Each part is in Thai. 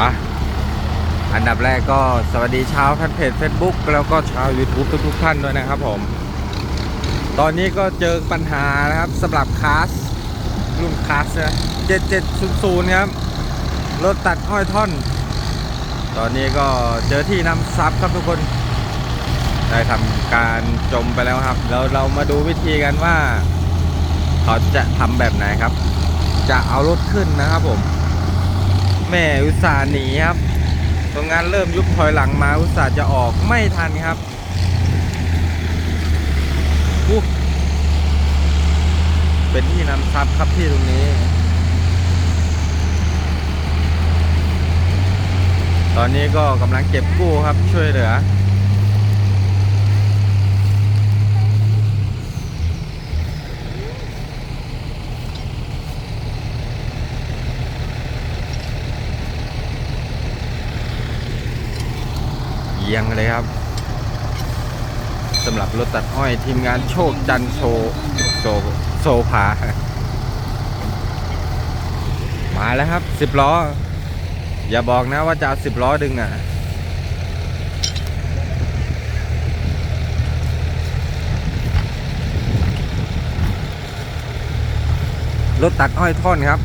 อะอันดับแรกก็สวัสดีชาวแฟนเพจ Facebook แล้วก็ชาว YouTube ทุกๆท่านด้วยนะครับผม ตอนนี้ก็เจอปัญหานะครับสำหรับคลาสรุ่นคลาสนะ7700ครับ รถตัดอ้อยท่อน ตอนนี้ก็เจอที่นำซับครับทุกคน ได้ทำการจมไปแล้วครับ แล้วเรามาดูวิธีกันว่า เขาจะทำแบบไหนครับ จะเอารถขึ้นนะครับผม แม่อุตส่าห์หนีครับตรงงานเริ่มยุบถอยหลังมาอุตส่าห์จะออกไม่ทันครับอุ๊ยเป็นที่นำซับครับที่ตรงนี้ ตอนนี้ก็กำลังเก็บกู้ครับช่วยเหลือ ยงเลยครับสำหรับรถตัดอ้อยทีมงานโชคจันโชโซโซพามาแล้วครับสิบล้อ อย่าบอกนะว่าจะเอาสิบล้อดึงอะรถตัดอ้อยท่อนครับ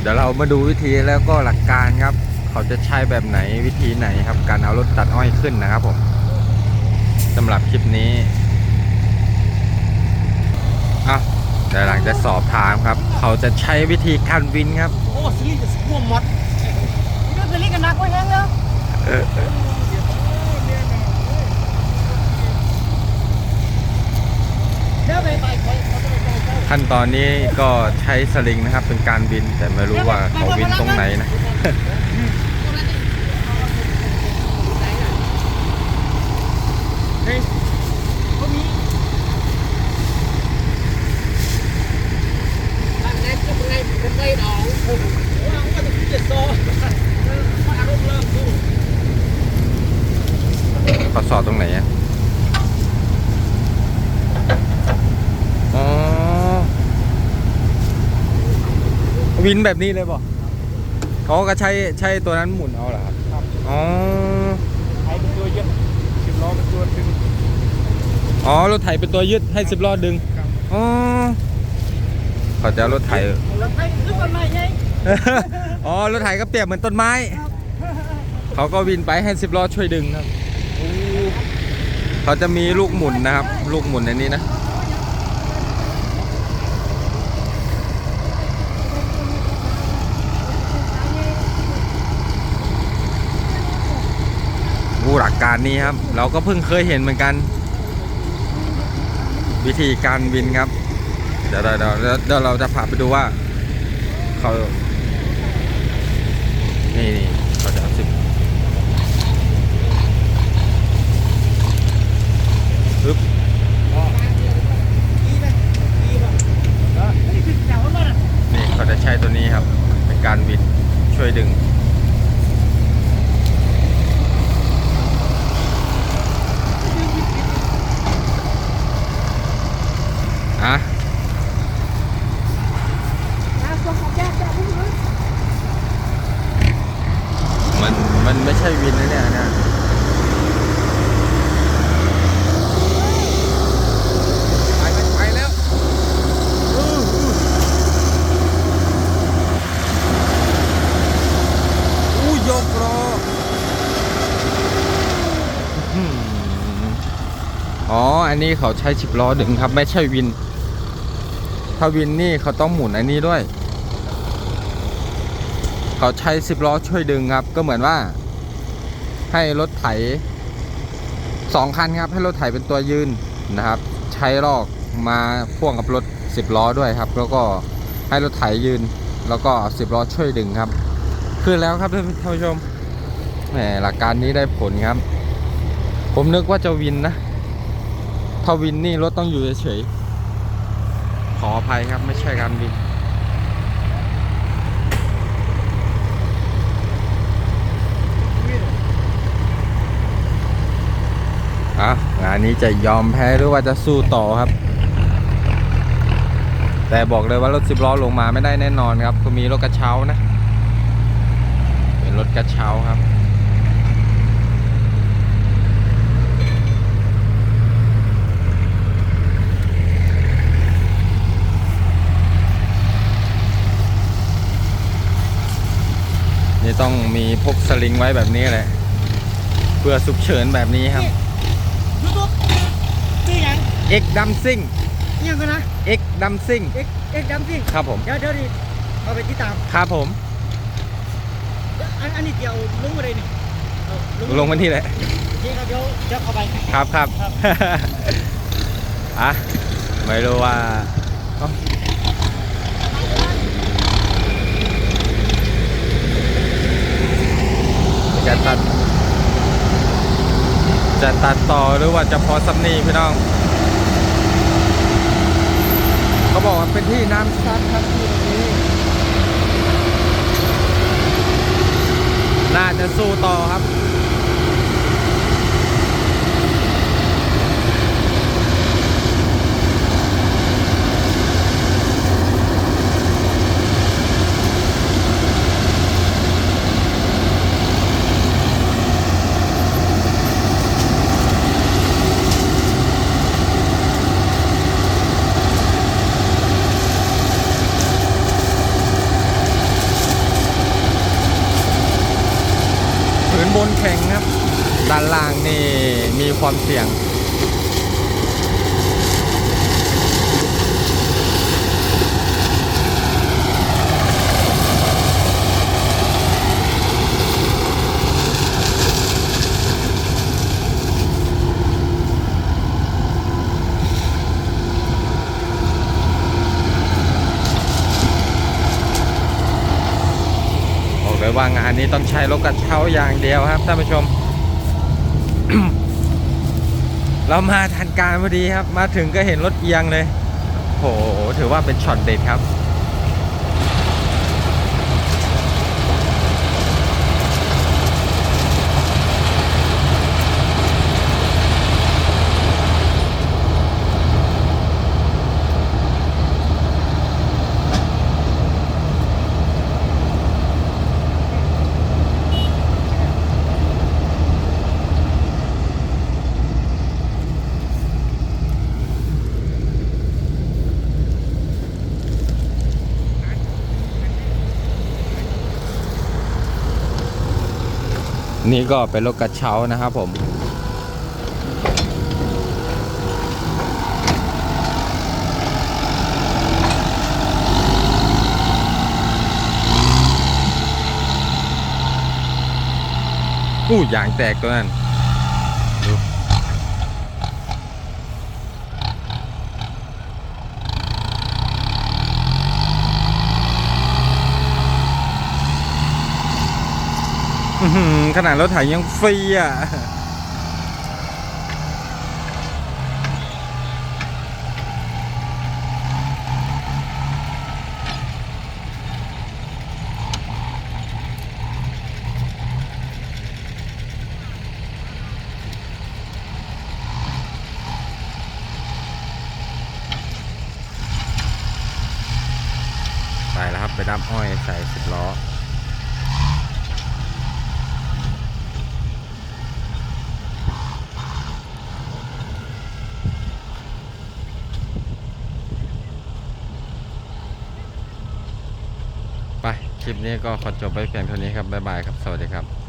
เดี๋ยวเรามาดูวิธีแล้วก็หลักการครับ เขาจะใช้แบบไหนวิธีไหนครับ การเอารถตัดอ้อยขึ้นนะครับผมสำหรับคลิปนี้อะเดี๋ยวหลังจะสอบถามครับ เขาจะใช้วิธีการวินครับ โอ้สลีจะพ่วงหมดนี่สลีกันนักไว้แห้งแล้วเดี๋ยวไปไปไป ขั้นตอนนี้ก็ใช้สลิงนะครับ เป็นการวินแต่ไม่รู้ว่าเขาวินตรงไหนนะเฮ้ยก็มีทางไหนก็ไงเป็นไงดองโอ้โหเราก็จะเจ็ดโซ่มาอารมณ์เริ่มสู้เขาสอดตรงไหนอะอ๋อ วินแบบนี้เลยป่ะเขาก็ใช้ใช้ตัวนั้นหมุนเอาเหรอครับครับอ๋อใช้เป็นตัวเยอะสิบล้อเป็นตัวดึงอ๋อรถไถเป็นตัวยึดให้สิบล้อดึงครับอ๋อเขาจะเอารถไถแล้วไปขึ้นกันมาไงอ๋อรถไถก็เปรียบเหมือนต้นไม้ เขาก็วินไปให้สิบล้อช่วยดึงครับเขาจะมีลูกหมุนนะครับ ลูกหมุนในนี้นะ หลักการนี้ครับ เราก็เพิ่งเคยเห็นเหมือนกัน วิธีการบินครับ เดี๋ยวเดี๋ยวเดี๋ยวเดี๋ยวเราจะพาไปดูว่าเขานี่นี่เขาจะเอาสิบปึ๊บ ดีไหมดีป่ะเออนี่คืออย่างว่ามันอะ นี่เขาจะใช้ตัวนี้ครับ เป็นการวินช่วยดึง อะ น้ำส้มของแก้แก้พุ่งเลย มันมันไม่ใช่วินนะเนี่ยนะไปไปไปแล้วอู้อู้อู้ยกรออื้อหืออ๋อ อั นี้เขาใช้สิบล้อดึงครับ ไม่ใช่วิน ถ้าวินนี่เขาต้องหมุนอันนี้ด้วย เขาใช้สิบล้อช่วยดึงครับ ก็เหมือนว่า ให้รถไถสองคันครับ ให้รถไถเป็นตัวยืนนะครับ ใช้ลอกมาพ่วงกับรถสิบล้อด้วยครับ แล้วก็ให้รถไถยืน แล้วก็สิบล้อช่วยดึงครับ ขึ้นแล้วครับท่านผู้ชมแหมหลักการนี้ได้ผลครับ ผมนึกว่าจะวินนะ ถ้าวินนี่รถต้องอยู่เฉยๆ ขออภัยครับไม่ใช่การวิน อะงานนี้จะยอมแพ้หรือว่าจะสู้ต่อครับ แต่บอกเลยว่ารถสิบล้อลงมาไม่ได้แน่นอนครับคือมีรถกระเช้านะ เป็นรถกระเช้าครับ นี่ต้องมีพกสลิงไว้แบบนี้แหละ เพื่อสุกเฉินแบบนี้ครับยูทูบชื่อหยัง X ดัมซิ่งอิหยังกันนะ X ดัมซิ่งเอ็กเอ็กดัมซิ่งครับผม เดี๋ยวเดี๋ยวดิเอาไปติดตามครับผม อันอันนี้เดี๋ยวลงมาเลยนี่เอาลงวันที่แหละ โอเคครับเดี๋ยวเดี๋ยวเข้าไปครับครับครับอะ ไม่รู้ว่าเอ้า จะตัด จะตัดต่อหรือว่าจะพอสำนีพี่น้องเขาบอกว่าเป็นที่น้ำซัดครับที่นี้น่าจะสู้ต่อครับ พื้นบนแข็งครับ ด้านล่างนี่มีความเสี่ยง บอกเลยว่างานนี้ต้องใช้รถกระเช้าอย่างเดียวครับท่านผู้ชม เรามาทันการพอดีครับ มาถึงก็เห็นรถเอียงเลย โห ถือว่าเป็นช็อตเด็ดครับ นี่ก็เป็นรถกระเช้านะครับผม อู้ยางแตกตัวนั้นดูอื้อหือ ขนาดรถไถยังฟรีอะไปแล้วครับ ไปดับอ้อยใส่สิบล้อ ไป ค ลิปนี้ก็ขอจบไปเพียงเท่านี้ครับ บ๊ายบายครับ สวัสดีครับ